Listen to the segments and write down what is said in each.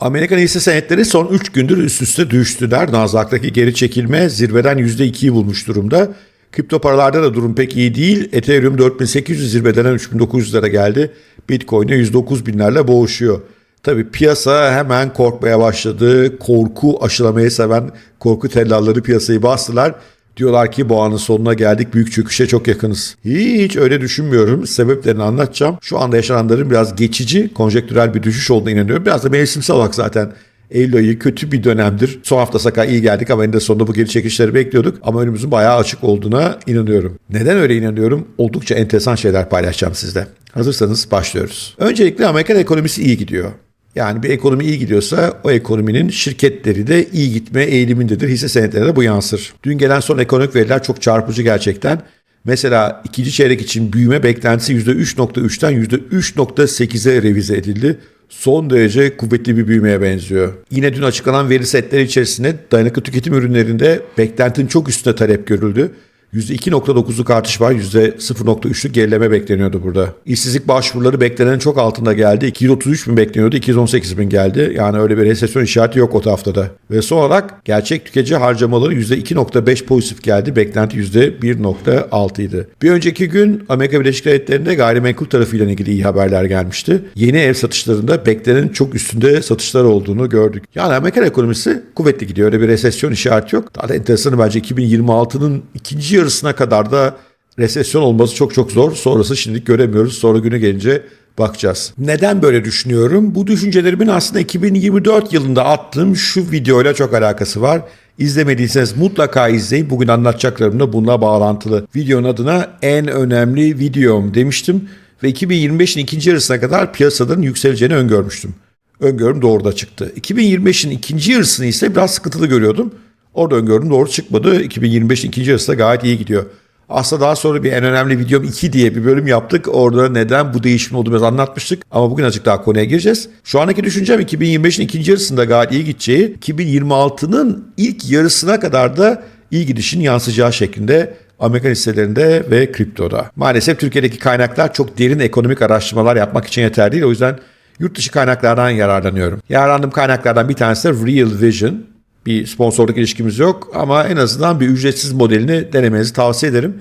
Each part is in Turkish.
Amerikan hisse senetleri son 3 gündür üst üste düştüler. Nasdaq'taki geri çekilme zirveden %2'yi bulmuş durumda. Kripto paralarda da durum pek iyi değil. Ethereum 4800 zirveden 3900'lere geldi. Bitcoin'e 109 binlerle boğuşuyor. Tabi piyasa hemen korkmaya başladı. Korku aşılamayı seven korku tellalları piyasayı bastılar. Diyorlar ki boğanın sonuna geldik. Büyük çöküşe çok yakınız. Hiç öyle düşünmüyorum. Sebeplerini anlatacağım. Şu anda yaşananların biraz geçici, konjektürel bir düşüş olduğuna inanıyorum. Biraz da mevsimsel olarak zaten Eylül ayı kötü bir dönemdir. Son hafta saka iyi geldik ama eninde sonunda bu geri çekişleri bekliyorduk. Ama önümüzün bayağı açık olduğuna inanıyorum. Neden öyle inanıyorum? Oldukça enteresan şeyler paylaşacağım sizle. Hazırsanız başlıyoruz. Öncelikle Amerikan ekonomisi iyi gidiyor. Yani bir ekonomi iyi gidiyorsa o ekonominin şirketleri de iyi gitme eğilimindedir. Hisse senetlerine de bu yansır. Dün gelen son ekonomik veriler çok çarpıcı gerçekten. Mesela ikinci çeyrek için büyüme beklentisi %3.3'ten %3.8'e revize edildi. Son derece kuvvetli bir büyümeye benziyor. Yine dün açıklanan veri setleri içerisinde dayanıklı tüketim ürünlerinde beklentinin çok üstüne talep görüldü. %2.9'luk artış var. %0.3'lük gerileme bekleniyordu burada. İşsizlik başvuruları beklenenin çok altında geldi. 233 bin bekleniyordu. 218 bin geldi. Yani öyle bir resesyon işareti yok o haftada. Ve son olarak gerçek tüketici harcamaları %2.5 pozitif geldi. Beklenti %1.6 idi. Bir önceki gün Amerika Birleşik Devletleri'nde gayrimenkul tarafıyla ilgili iyi haberler gelmişti. Yeni ev satışlarında beklenenin çok üstünde satışlar olduğunu gördük. Yani Amerika ekonomisi kuvvetli gidiyor. Öyle bir resesyon işareti yok. Daha da enteresanı bence 2026'nın ikinci yarısına kadar da resesyon olması çok çok zor. Sonrası şimdilik göremiyoruz. Sonra günü gelince bakacağız. Neden böyle düşünüyorum? Bu düşüncelerimin aslında 2024 yılında attığım şu videoyla çok alakası var. İzlemediyseniz mutlaka izleyin. Bugün anlatacaklarım da bununla bağlantılı. Videonun adına en önemli videom demiştim. Ve 2025'in ikinci yarısına kadar piyasaların yükseleceğini öngörmüştüm. Öngörüm doğru da çıktı. 2025'in ikinci yarısını ise biraz sıkıntılı görüyordum. Orada öngörüm doğru çıkmadı. 2025'in ikinci yarısı da gayet iyi gidiyor. Aslında daha sonra bir en önemli videom 2 diye bir bölüm yaptık. Orada neden bu değişim olduğunu biraz anlatmıştık. Ama bugün azıcık daha konuya gireceğiz. Şu andaki düşüncem 2025'in ikinci yarısında gayet iyi gideceği, 2026'nın ilk yarısına kadar da iyi gidişin yansıyacağı şeklinde Amerikan hisselerinde ve kriptoda. Maalesef Türkiye'deki kaynaklar çok derin ekonomik araştırmalar yapmak için yeterli değil. O yüzden yurt dışı kaynaklardan yararlanıyorum. Yararlandığım kaynaklardan bir tanesi de Real Vision. Bir sponsorluk ilişkimiz yok ama en azından bir ücretsiz modelini denemenizi tavsiye ederim.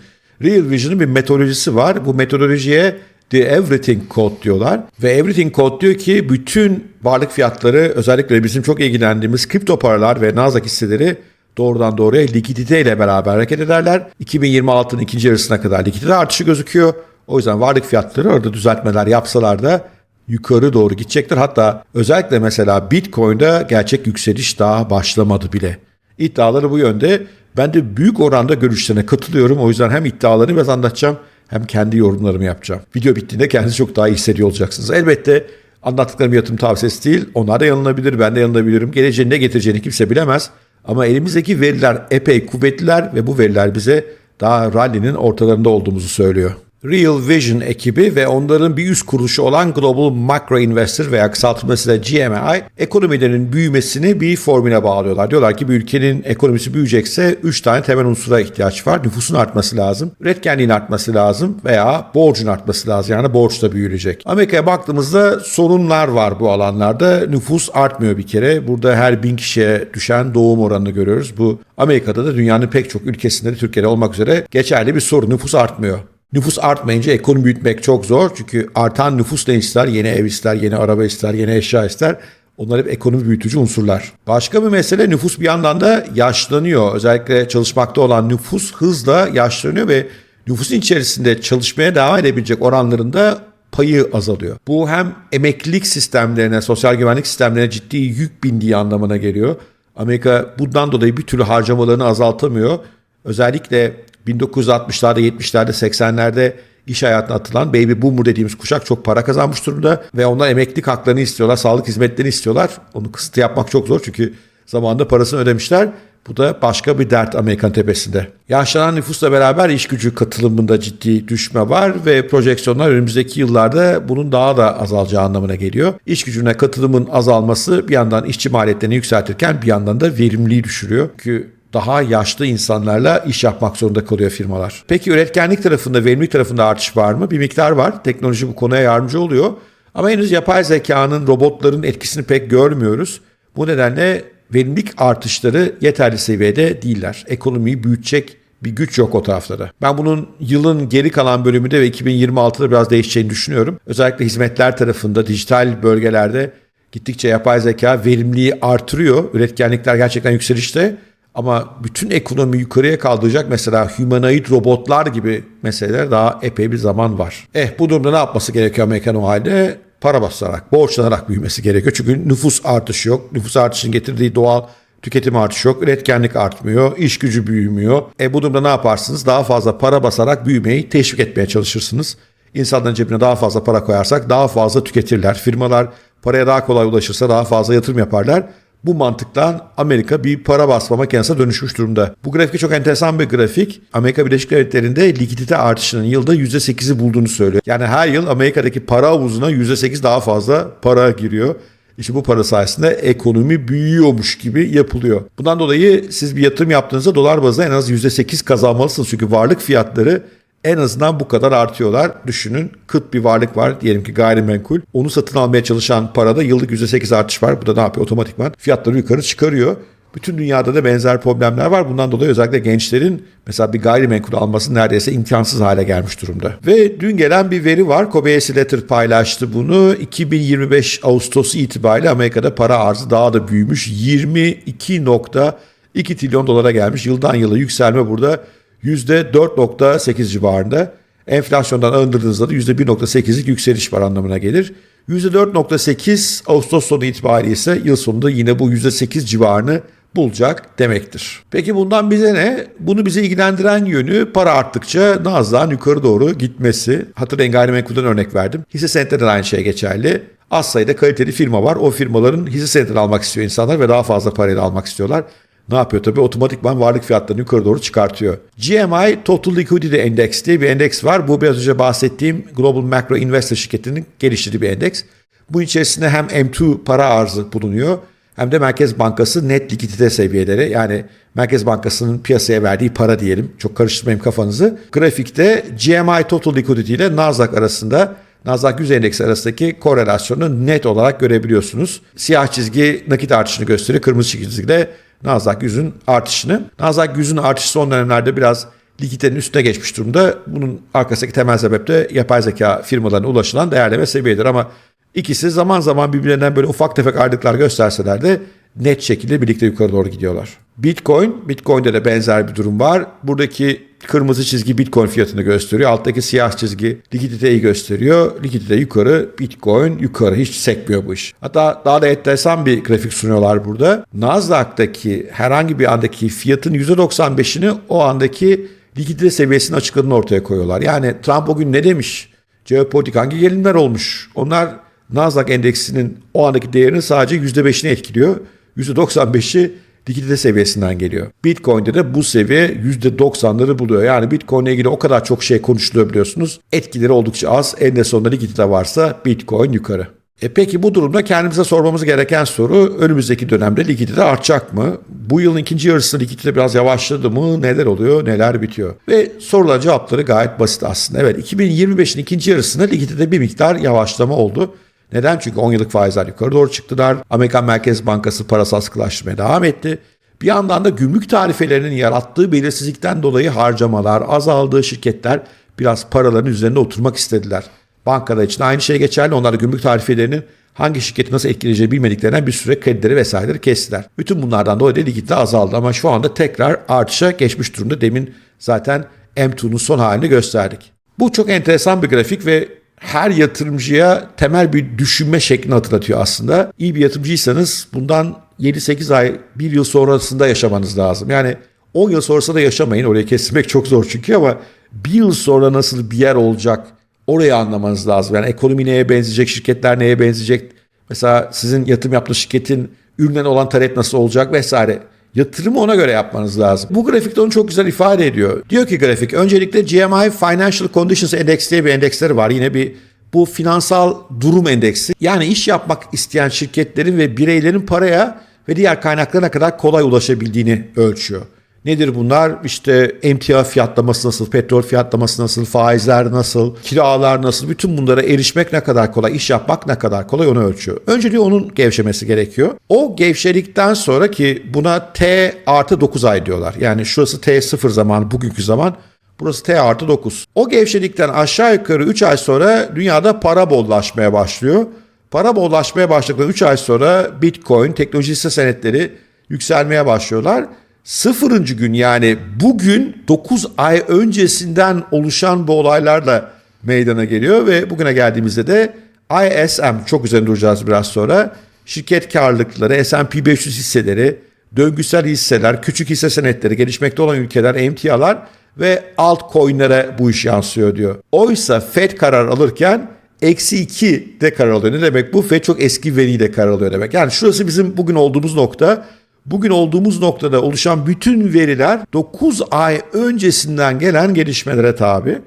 Real Vision'ın bir metodolojisi var. Bu metodolojiye The Everything Code diyorlar. Ve Everything Code diyor ki bütün varlık fiyatları özellikle bizim çok ilgilendiğimiz kripto paralar ve Nasdaq hisseleri doğrudan doğruya likidite ile beraber hareket ederler. 2026'nın ikinci yarısına kadar likidite artışı gözüküyor. O yüzden varlık fiyatları orada düzeltmeler yapsalar da yukarı doğru gidecektir. Hatta özellikle mesela Bitcoin'de gerçek yükseliş daha başlamadı bile. İddiaları bu yönde. Ben de büyük oranda görüşlerine katılıyorum. O yüzden hem iddialarını biraz anlatacağım hem kendi yorumlarımı yapacağım. Video bittiğinde kendinizi çok daha iyi hissediyor olacaksınız. Elbette anlattıklarım yatırım tavsiyesi değil. Onlar da yanılabilir, ben de yanılabilirim. Geleceğin ne getireceğini kimse bilemez. Ama elimizdeki veriler epey kuvvetliler ve bu veriler bize daha rally'nin ortalarında olduğumuzu söylüyor. Real Vision ekibi ve onların bir üst kuruluşu olan Global Macro Investor veya kısaltılmasıyla GMI ekonomilerin büyümesini bir formüle bağlıyorlar. Diyorlar ki bir ülkenin ekonomisi büyüyecekse 3 tane temel unsura ihtiyaç var. Nüfusun artması lazım, üretkenliğin artması lazım veya borcun artması lazım. Yani borç da büyüyecek. Amerika'ya baktığımızda sorunlar var bu alanlarda. Nüfus artmıyor bir kere. Burada her bin kişiye düşen doğum oranını görüyoruz. Bu Amerika'da da dünyanın pek çok ülkesinde de Türkiye'de olmak üzere geçerli bir sorun. Nüfus artmıyor. Nüfus artmayınca ekonomi büyütmek çok zor. Çünkü artan nüfus ne ister? Yeni ev ister, yeni araba ister, yeni eşya ister. Onlar hep ekonomi büyütücü unsurlar. Başka bir mesele nüfus bir yandan da yaşlanıyor. Özellikle çalışmakta olan nüfus hızla yaşlanıyor ve nüfusun içerisinde çalışmaya devam edebilecek oranlarında payı azalıyor. Bu hem emeklilik sistemlerine, sosyal güvenlik sistemlerine ciddi yük bindiği anlamına geliyor. Amerika bundan dolayı bir türlü harcamalarını azaltamıyor. Özellikle 1960'larda, 70'lerde, 80'lerde iş hayatına atılan baby boomer dediğimiz kuşak çok para kazanmış durumda ve onlar emeklilik haklarını istiyorlar, sağlık hizmetlerini istiyorlar. Onu kısıtı yapmak çok zor çünkü zamanında parasını ödemişler. Bu da başka bir dert Amerikan tepesinde. Yaşlanan nüfusla beraber iş gücü katılımında ciddi düşme var ve projeksiyonlar önümüzdeki yıllarda bunun daha da azalacağı anlamına geliyor. İş gücüne katılımın azalması bir yandan işçi maliyetlerini yükseltirken bir yandan da verimliliği düşürüyor. Çünkü daha yaşlı insanlarla iş yapmak zorunda kalıyor firmalar. Peki üretkenlik tarafında, verimlilik tarafında artış var mı? Bir miktar var. Teknoloji bu konuya yardımcı oluyor. Ama henüz yapay zekanın, robotların etkisini pek görmüyoruz. Bu nedenle verimlilik artışları yeterli seviyede değiller. Ekonomiyi büyütecek bir güç yok o tarafta da. Ben bunun yılın geri kalan bölümünde ve 2026'da biraz değişeceğini düşünüyorum. Özellikle hizmetler tarafında, dijital bölgelerde gittikçe yapay zeka verimliliği artırıyor. Üretkenlikler gerçekten yükselişte. Ama bütün ekonomi yukarıya kaldıracak mesela humanoid robotlar gibi meseleler daha epey bir zaman var. Eh bu durumda ne yapması gerekiyor Amerikan o halde? Para basarak, borçlanarak büyümesi gerekiyor. Çünkü nüfus artışı yok. Nüfus artışının getirdiği doğal tüketim artışı yok. Üretkenlik artmıyor. iş gücü büyümüyor. E bu durumda ne yaparsınız? Daha fazla para basarak büyümeyi teşvik etmeye çalışırsınız. İnsanların cebine daha fazla para koyarsak daha fazla tüketirler. Firmalar paraya daha kolay ulaşırsa daha fazla yatırım yaparlar. Bu mantıktan Amerika bir para basma makinesine dönüşmüş durumda. Bu grafik çok enteresan bir grafik. Amerika Birleşik Devletleri'nde likidite artışının yılda %8'i bulduğunu söylüyor. Yani her yıl Amerika'daki para havuzuna %8 daha fazla para giriyor. İşte bu para sayesinde ekonomi büyüyormuş gibi yapılıyor. Bundan dolayı siz bir yatırım yaptığınızda dolar bazında en az %8 kazanmalısınız. Çünkü varlık fiyatları en azından bu kadar artıyorlar. Düşünün kıt bir varlık var diyelim ki gayrimenkul. Onu satın almaya çalışan parada yıllık %8 artış var. Bu da ne yapıyor otomatikman? Fiyatları yukarı çıkarıyor. Bütün dünyada da benzer problemler var. Bundan dolayı özellikle gençlerin mesela bir gayrimenkul alması neredeyse imkansız hale gelmiş durumda. Ve dün gelen bir veri var. Kobe Letter paylaştı bunu. 2025 Ağustos itibariyle Amerika'da para arzı daha da büyümüş. 22.2 trilyon dolara gelmiş. Yıldan yıla yükselme burada %4.8 civarında. Enflasyondan arındırdığınızda da %1.8'lik yükseliş var anlamına gelir. %4.8 Ağustos sonu itibariyle ise yıl sonunda yine bu %8 civarını bulacak demektir. Peki bundan bize ne? Bunu bize ilgilendiren yönü para arttıkça Nasdaq'ın yukarı doğru gitmesi. Hatırlayın gayrimenkulden örnek verdim. Hisse senetleri de aynı şey geçerli. Az sayıda kaliteli firma var. O firmaların hisse senetleri almak istiyor insanlar ve daha fazla parayla almak istiyorlar. Ne yapıyor tabii? Otomatikman varlık fiyatlarını yukarı doğru çıkartıyor. GMI Total Liquidity Index diye bir endeks var. Bu biraz önce bahsettiğim Global Macro Investor şirketinin geliştirdiği bir endeks. Bu içerisinde hem M2 para arzı bulunuyor hem de Merkez Bankası net likidite seviyeleri yani Merkez Bankası'nın piyasaya verdiği para diyelim. Çok karıştırmayayım kafanızı. Grafikte GMI Total Liquidity ile Nasdaq arasında Nasdaq 100 endeksi arasındaki korelasyonu net olarak görebiliyorsunuz. Siyah çizgi nakit artışını gösteriyor. Kırmızı çizgi de Nasdaq 100'ün artışını. Nasdaq 100'ün artışı son dönemlerde biraz likiditenin üstüne geçmiş durumda. Bunun arkasındaki temel sebep de yapay zeka firmalarına ulaşılan değerleme seviyedir ama ikisi zaman zaman birbirlerinden böyle ufak tefek ayrılıklar gösterseler de net şekilde birlikte yukarı doğru gidiyorlar. Bitcoin, Bitcoin'de de benzer bir durum var. Buradaki kırmızı çizgi Bitcoin fiyatını gösteriyor. Alttaki siyah çizgi likiditeyi gösteriyor. Likidite yukarı, Bitcoin yukarı. Hiç sekmiyor bu iş. Hatta daha da enteresan bir grafik sunuyorlar burada. Nasdaq'taki herhangi bir andaki fiyatın %95'ini o andaki likidite seviyesini açıkladığını ortaya koyuyorlar. Yani Trump o gün ne demiş? Jeopolitik hangi gelinler olmuş? Onlar Nasdaq endeksinin o andaki değerinin sadece %5'ini etkiliyor. %95'i likidite seviyesinden geliyor. Bitcoin'de de bu seviye %90'ları buluyor. Yani Bitcoin ile ilgili o kadar çok şey konuşuluyor biliyorsunuz. Etkileri oldukça az. En sonunda likidite varsa Bitcoin yukarı. E peki bu durumda kendimize sormamız gereken soru önümüzdeki dönemde likidite artacak mı? Bu yılın ikinci yarısında likidite biraz yavaşladı mı? Neler oluyor? Neler bitiyor? Ve soruların cevapları gayet basit aslında. Evet 2025'in ikinci yarısında likidite bir miktar yavaşlama oldu. Neden? Çünkü 10 yıllık faizler yukarı doğru çıktılar. Amerikan Merkez Bankası parasal sıkılaştırmaya devam etti. Bir yandan da gümrük tarifelerinin yarattığı belirsizlikten dolayı harcamalar azaldığı şirketler biraz paraların üzerine oturmak istediler. Bankada için aynı şey geçerli. Onlar da gümrük tarifelerinin hangi şirketi nasıl etkileyeceği bilmediklerinden bir süre kredileri vesaireleri kestiler. Bütün bunlardan dolayı likidite azaldı ama şu anda tekrar artışa geçmiş durumda. Demin zaten M2'nun son halini gösterdik. Bu çok enteresan bir grafik ve her yatırımcıya temel bir düşünme şeklini hatırlatıyor aslında. İyi bir yatırımcıysanız bundan 7-8 ay, 1 yıl sonrasında yaşamanız lazım. Yani 10 yıl sonrasında da yaşamayın. Orayı kesmek çok zor çünkü ama bir yıl sonra nasıl bir yer olacak orayı anlamanız lazım. Yani ekonomi neye benzeyecek, şirketler neye benzeyecek. Mesela sizin yatırım yaptığınız şirketin üründen olan talep nasıl olacak vesaire. Yatırımı ona göre yapmanız lazım. Bu grafikte onu çok güzel ifade ediyor. Diyor ki grafik öncelikle GMI Financial Conditions Index diye bir endeksleri var. Yine bir bu finansal durum endeksi. Yani iş yapmak isteyen şirketlerin ve bireylerin paraya ve diğer kaynaklara kadar kolay ulaşabildiğini ölçüyor. Nedir bunlar? İşte emtia fiyatlaması nasıl, petrol fiyatlaması nasıl, faizler nasıl, kiralar nasıl, bütün bunlara erişmek ne kadar kolay, iş yapmak ne kadar kolay onu ölçüyor. Önce diyor onun gevşemesi gerekiyor. O gevşedikten sonra ki buna T artı 9 ay diyorlar. Yani şurası T sıfır zaman, bugünkü zaman. Burası T artı 9. O gevşedikten aşağı yukarı 3 ay sonra dünyada para bollaşmaya başlıyor. Para bollaşmaya başladıktan 3 ay sonra Bitcoin, teknoloji hisse senetleri yükselmeye başlıyorlar. Sıfırıncı gün yani bugün 9 ay öncesinden oluşan bu olaylarla meydana geliyor ve bugüne geldiğimizde de ISM çok üzerinde duracağız biraz sonra. Şirket karlılıkları, S&P 500 hisseleri, döngüsel hisseler, küçük hisse senetleri, gelişmekte olan ülkeler, emtialar ve altcoin'lere bu iş yansıyor diyor. Oysa Fed karar alırken eksi 2 de karar alıyor. Ne demek bu? Fed çok eski veriyle karar alıyor demek. Yani şurası bizim bugün olduğumuz nokta. Bugün olduğumuz noktada oluşan bütün veriler 9 ay öncesinden gelen gelişmelere tabi.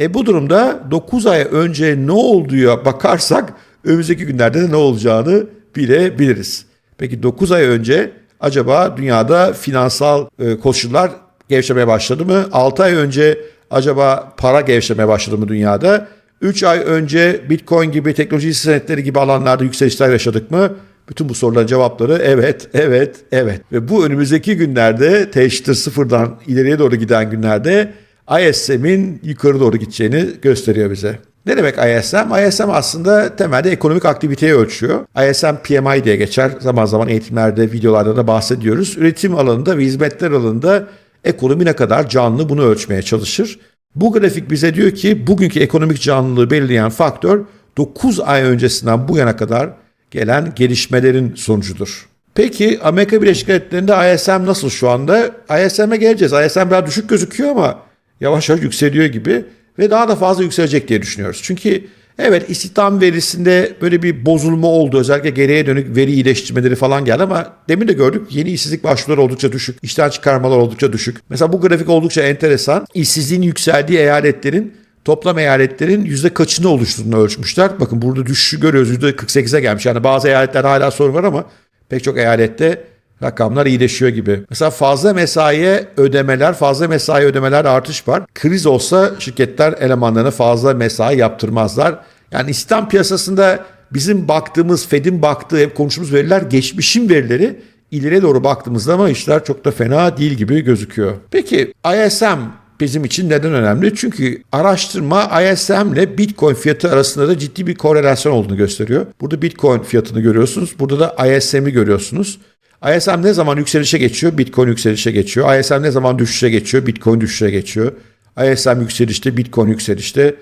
E bu durumda 9 ay önce ne olduğuya bakarsak önümüzdeki günlerde de ne olacağını bilebiliriz. Peki 9 ay önce acaba dünyada finansal e, koşullar gevşemeye başladı mı? 6 ay önce acaba para gevşemeye başladı mı dünyada? 3 ay önce Bitcoin gibi teknoloji senetleri gibi alanlarda yükselişler yaşadık mı? Bütün bu soruların cevapları evet, evet, evet. Ve bu önümüzdeki günlerde teşhir sıfırdan ileriye doğru giden günlerde ISM'in yukarı doğru gideceğini gösteriyor bize. Ne demek ISM? ISM aslında temelde ekonomik aktiviteyi ölçüyor. ISM PMI diye geçer. Zaman zaman eğitimlerde, videolarda da bahsediyoruz. Üretim alanında ve hizmetler alanında ekonomi ne kadar canlı bunu ölçmeye çalışır. Bu grafik bize diyor ki bugünkü ekonomik canlılığı belirleyen faktör 9 ay öncesinden bu yana kadar gelen gelişmelerin sonucudur. Peki Amerika Birleşik Devletleri'nde ISM nasıl şu anda? ISM'e geleceğiz. ISM biraz düşük gözüküyor ama yavaş yavaş yükseliyor gibi ve daha da fazla yükselecek diye düşünüyoruz. Çünkü evet istihdam verisinde böyle bir bozulma oldu. Özellikle geriye dönük veri iyileştirmeleri falan geldi ama demin de gördük yeni işsizlik başvuruları oldukça düşük. işten çıkarmalar oldukça düşük. Mesela bu grafik oldukça enteresan. İşsizliğin yükseldiği eyaletlerin toplam eyaletlerin yüzde kaçını oluşturduğunu ölçmüşler. Bakın burada düşüşü görüyoruz yüzde 48'e gelmiş. Yani bazı eyaletlerde hala sorun var ama pek çok eyalette rakamlar iyileşiyor gibi. Mesela fazla mesaiye ödemeler, fazla mesai ödemeler artış var. Kriz olsa şirketler elemanlarına fazla mesai yaptırmazlar. Yani İslam piyasasında bizim baktığımız, Fed'in baktığı, hep konuştuğumuz veriler geçmişin verileri. İleriye doğru baktığımızda ama işler çok da fena değil gibi gözüküyor. Peki ISM bizim için neden önemli? Çünkü araştırma ISM ile Bitcoin fiyatı arasında da ciddi bir korelasyon olduğunu gösteriyor. Burada Bitcoin fiyatını görüyorsunuz. Burada da ISM'i görüyorsunuz. ISM ne zaman yükselişe geçiyor? Bitcoin yükselişe geçiyor. ISM ne zaman düşüşe geçiyor? Bitcoin düşüşe geçiyor. ISM yükselişte, Bitcoin yükselişte.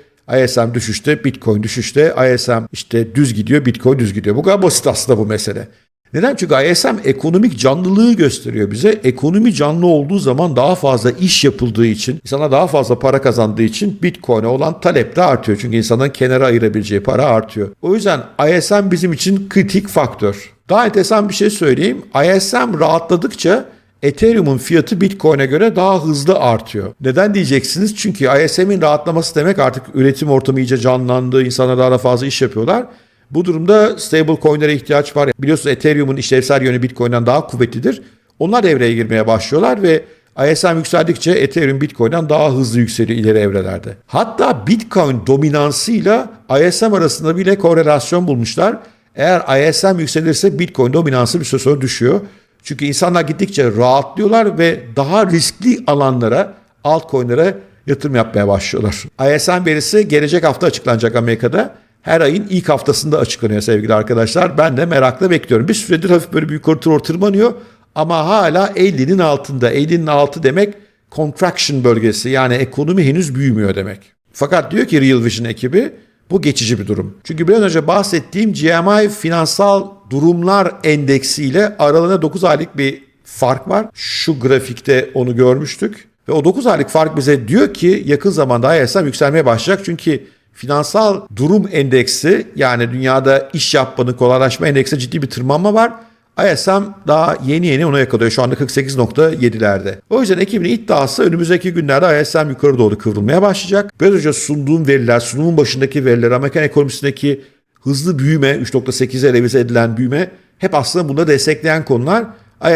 ISM düşüşte, Bitcoin düşüşte. ISM işte düz gidiyor, Bitcoin düz gidiyor. Bu kadar basit aslında bu mesele. Neden? Çünkü ISM ekonomik canlılığı gösteriyor bize. Ekonomi canlı olduğu zaman daha fazla iş yapıldığı için, insana daha fazla para kazandığı için Bitcoin'e olan talep de artıyor. Çünkü insanın kenara ayırabileceği para artıyor. O yüzden ISM bizim için kritik faktör. Daha enteresan bir şey söyleyeyim. ISM rahatladıkça Ethereum'un fiyatı Bitcoin'e göre daha hızlı artıyor. Neden diyeceksiniz? Çünkü ISM'in rahatlaması demek artık üretim ortamı iyice canlandı, insanlar daha da fazla iş yapıyorlar. Bu durumda stable coin'lere ihtiyaç var. Biliyorsunuz Ethereum'un işlevsel yönü Bitcoin'den daha kuvvetlidir. Onlar devreye girmeye başlıyorlar ve ISM yükseldikçe Ethereum Bitcoin'den daha hızlı yükseliyor ileri evrelerde. Hatta Bitcoin dominansıyla ISM arasında bile korelasyon bulmuşlar. Eğer ISM yükselirse Bitcoin dominansı bir süre sonra düşüyor. Çünkü insanlar gittikçe rahatlıyorlar ve daha riskli alanlara, altcoin'lere yatırım yapmaya başlıyorlar. ISM verisi gelecek hafta açıklanacak Amerika'da. Her ayın ilk haftasında açıklanıyor sevgili arkadaşlar. Ben de merakla bekliyorum. Bir süredir hafif böyle bir yukarı doğru tırmanıyor ama hala 50'nin altında. 50'nin altı demek contraction bölgesi yani ekonomi henüz büyümüyor demek. Fakat diyor ki Real Vision ekibi bu geçici bir durum. Çünkü biraz önce bahsettiğim GMI finansal durumlar endeksi ile aralarında 9 aylık bir fark var. Şu grafikte onu görmüştük. Ve o 9 aylık fark bize diyor ki yakın zamanda ISM yükselmeye başlayacak. Çünkü finansal durum endeksi yani dünyada iş yapmanın kolaylaşma endeksi ciddi bir tırmanma var. ISM daha yeni yeni ona yakalıyor. Şu anda 48.7'lerde. O yüzden ekibin iddiası önümüzdeki günlerde ISM yukarı doğru kıvrılmaya başlayacak. Biraz önce sunduğum veriler, sunumun başındaki veriler, Amerikan ekonomisindeki hızlı büyüme, 3.8'e revize edilen büyüme hep aslında bunu destekleyen konular.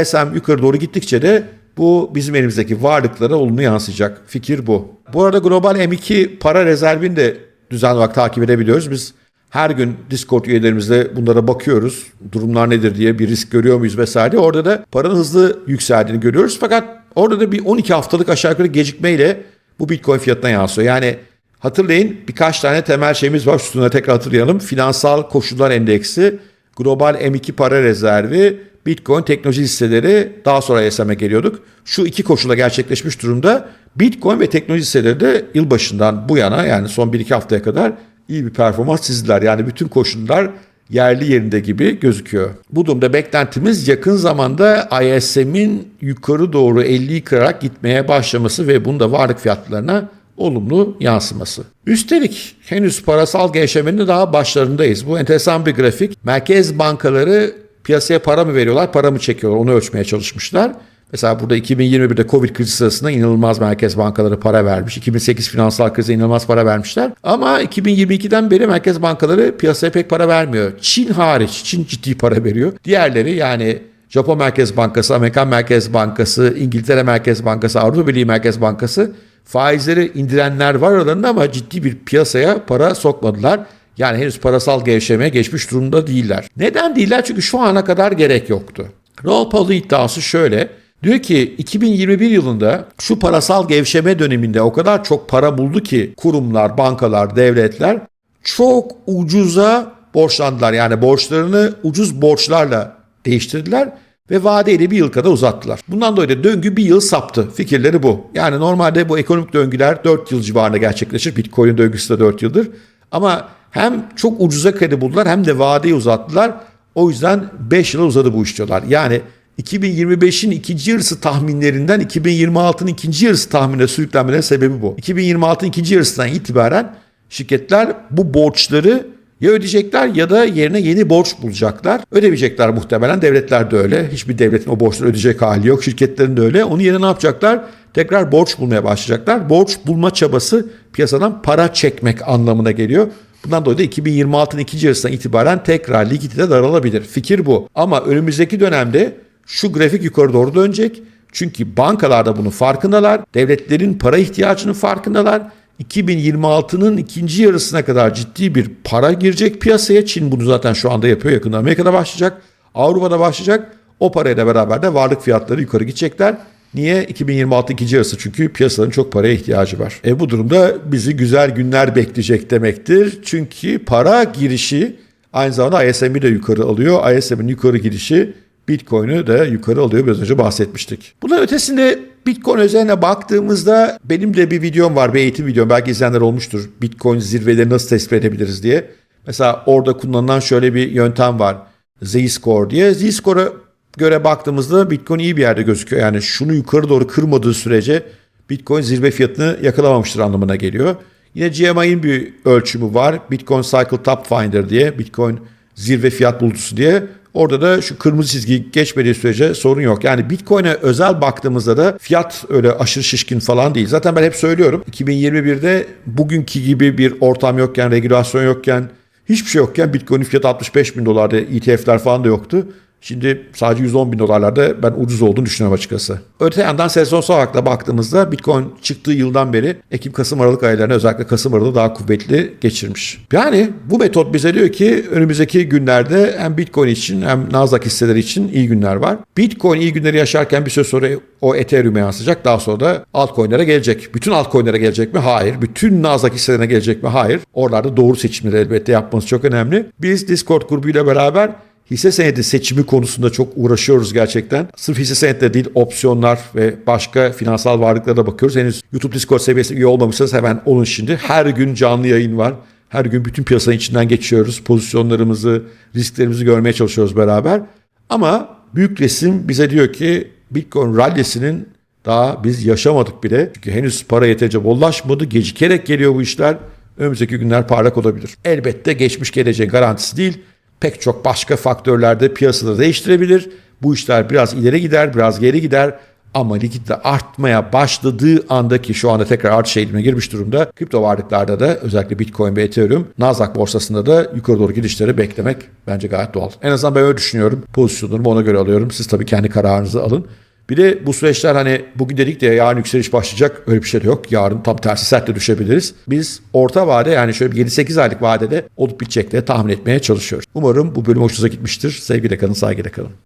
ISM yukarı doğru gittikçe de Bu bizim elimizdeki varlıklara olumlu yansıyacak. Fikir bu. Bu arada global M2 para rezervini de düzenli olarak takip edebiliyoruz. Biz her gün Discord üyelerimizle bunlara bakıyoruz. Durumlar nedir diye bir risk görüyor muyuz vesaire. Orada da paranın hızlı yükseldiğini görüyoruz. Fakat orada da bir 12 haftalık aşağı yukarı gecikmeyle bu Bitcoin fiyatına yansıyor. Yani hatırlayın birkaç tane temel şeyimiz var. Üstüne tekrar hatırlayalım. Finansal koşullar endeksi, global M2 para rezervi, Bitcoin teknoloji hisseleri daha sonra ESM'e geliyorduk. Şu iki koşula gerçekleşmiş durumda. Bitcoin ve teknoloji hisseleri de yılbaşından bu yana yani son 1-2 haftaya kadar iyi bir performans çizdiler. Yani bütün koşullar yerli yerinde gibi gözüküyor. Bu durumda beklentimiz yakın zamanda ISM'in yukarı doğru 50'yi kırarak gitmeye başlaması ve bunda varlık fiyatlarına olumlu yansıması. Üstelik henüz parasal gevşemenin daha başlarındayız. Bu enteresan bir grafik. Merkez bankaları piyasaya para mı veriyorlar, para mı çekiyorlar onu ölçmeye çalışmışlar. Mesela burada 2021'de Covid krizi sırasında inanılmaz merkez bankaları para vermiş. 2008 finansal krize inanılmaz para vermişler. Ama 2022'den beri merkez bankaları piyasaya pek para vermiyor. Çin hariç. Çin ciddi para veriyor. Diğerleri yani Japon Merkez Bankası, Amerikan Merkez Bankası, İngiltere Merkez Bankası, Avrupa Birliği Merkez Bankası faizleri indirenler var aralarında ama ciddi bir piyasaya para sokmadılar. Yani henüz parasal gevşemeye geçmiş durumda değiller. Neden değiller? Çünkü şu ana kadar gerek yoktu. Ron Paul'un iddiası şöyle. Diyor ki 2021 yılında şu parasal gevşeme döneminde o kadar çok para buldu ki kurumlar, bankalar, devletler çok ucuza borçlandılar. Yani borçlarını ucuz borçlarla değiştirdiler ve vadeyi bir yıl kadar uzattılar. Bundan dolayı döngü bir yıl saptı. Fikirleri bu. Yani normalde bu ekonomik döngüler 4 yıl civarında gerçekleşir. Bitcoin döngüsü de 4 yıldır. Ama hem çok ucuza kredi buldular hem de vadeyi uzattılar. O yüzden 5 yıla uzadı bu iş diyorlar. Yani 2025'in ikinci yarısı tahminlerinden 2026'nın ikinci yarısı tahminine sürüklenmelerinin sebebi bu. 2026'nın ikinci yarısından itibaren şirketler bu borçları ya ödeyecekler ya da yerine yeni borç bulacaklar. Ödemeyecekler muhtemelen. Devletler de öyle. Hiçbir devletin o borçları ödeyecek hali yok. Şirketlerin de öyle. Onun yerine ne yapacaklar? Tekrar borç bulmaya başlayacaklar. Borç bulma çabası piyasadan para çekmek anlamına geliyor. Bundan dolayı da 2026'nın ikinci yarısından itibaren tekrar likidite daralabilir. Fikir bu. Ama önümüzdeki dönemde şu grafik yukarı doğru dönecek. Çünkü bankalar da bunun farkındalar. Devletlerin para ihtiyacının farkındalar. 2026'nın ikinci yarısına kadar ciddi bir para girecek piyasaya. Çin bunu zaten şu anda yapıyor. Yakında Amerika'da başlayacak. Avrupa'da başlayacak. O parayla beraber de varlık fiyatları yukarı gidecekler. Niye? 2026 ikinci yarısı çünkü piyasanın çok paraya ihtiyacı var. E bu durumda bizi güzel günler bekleyecek demektir. Çünkü para girişi aynı zamanda ISM'i de yukarı alıyor. ISM'in yukarı girişi Bitcoin'i de yukarı alıyor. Biraz önce bahsetmiştik. Bunun ötesinde Bitcoin özeline baktığımızda benim de bir videom var. Bir eğitim videom. Belki izleyenler olmuştur. Bitcoin zirveleri nasıl tespit edebiliriz diye. Mesela orada kullanılan şöyle bir yöntem var. Z-Score diye. Z-Score'a göre baktığımızda Bitcoin iyi bir yerde gözüküyor. Yani şunu yukarı doğru kırmadığı sürece Bitcoin zirve fiyatını yakalamamıştır anlamına geliyor. Yine GMI'nin bir ölçümü var. Bitcoin Cycle Top Finder diye. Bitcoin zirve fiyat bulucusu diye. Orada da şu kırmızı çizgi geçmediği sürece sorun yok. Yani Bitcoin'e özel baktığımızda da fiyat öyle aşırı şişkin falan değil. Zaten ben hep söylüyorum 2021'de bugünkü gibi bir ortam yokken, regülasyon yokken, hiçbir şey yokken Bitcoin'in fiyatı 65 bin dolarda ETF'ler falan da yoktu. Şimdi sadece 110 bin dolarlarda ben ucuz olduğunu düşünüyorum açıkçası. Öte yandan sezonsal olarak da baktığımızda Bitcoin çıktığı yıldan beri Ekim, Kasım, Aralık aylarını özellikle Kasım Aralık'ta daha kuvvetli geçirmiş. Yani bu metot bize diyor ki önümüzdeki günlerde hem Bitcoin için hem Nasdaq hisseleri için iyi günler var. Bitcoin iyi günleri yaşarken bir süre sonra o Ethereum'e yansıyacak. Daha sonra da altcoin'lere gelecek. Bütün altcoin'lere gelecek mi? Hayır. Bütün Nasdaq hisselerine gelecek mi? Hayır. Oralarda doğru seçimleri elbette yapmanız çok önemli. Biz Discord grubuyla beraber Hisse senedi seçimi konusunda çok uğraşıyoruz gerçekten. Sırf hisse senetleri değil opsiyonlar ve başka finansal varlıklara da bakıyoruz. Henüz YouTube Discord seviyesinde üye olmamışsanız hemen olun şimdi. Her gün canlı yayın var. Her gün bütün piyasanın içinden geçiyoruz. Pozisyonlarımızı, risklerimizi görmeye çalışıyoruz beraber. Ama büyük resim bize diyor ki Bitcoin rally'sinin daha biz yaşamadık bile. Çünkü henüz para yeterince bollaşmadı. Gecikerek geliyor bu işler. Önümüzdeki günler parlak olabilir. Elbette geçmiş geleceğin garantisi değil pek çok başka faktörlerde piyasada değiştirebilir. Bu işler biraz ileri gider, biraz geri gider. Ama likidite artmaya başladığı andaki şu anda tekrar artış eğilimine girmiş durumda. Kripto varlıklarda da özellikle Bitcoin ve Ethereum Nasdaq borsasında da yukarı doğru gidişleri beklemek bence gayet doğal. En azından ben öyle düşünüyorum. Pozisyonumu ona göre alıyorum. Siz tabii kendi kararınızı alın. Bir de bu süreçler hani bugün dedik de yarın yükseliş başlayacak öyle bir şey de yok. Yarın tam tersi sert de düşebiliriz. Biz orta vade yani şöyle bir 7-8 aylık vadede olup bitecekleri tahmin etmeye çalışıyoruz. Umarım bu bölüm hoşunuza gitmiştir. Sevgiyle kalın, saygıyla kalın.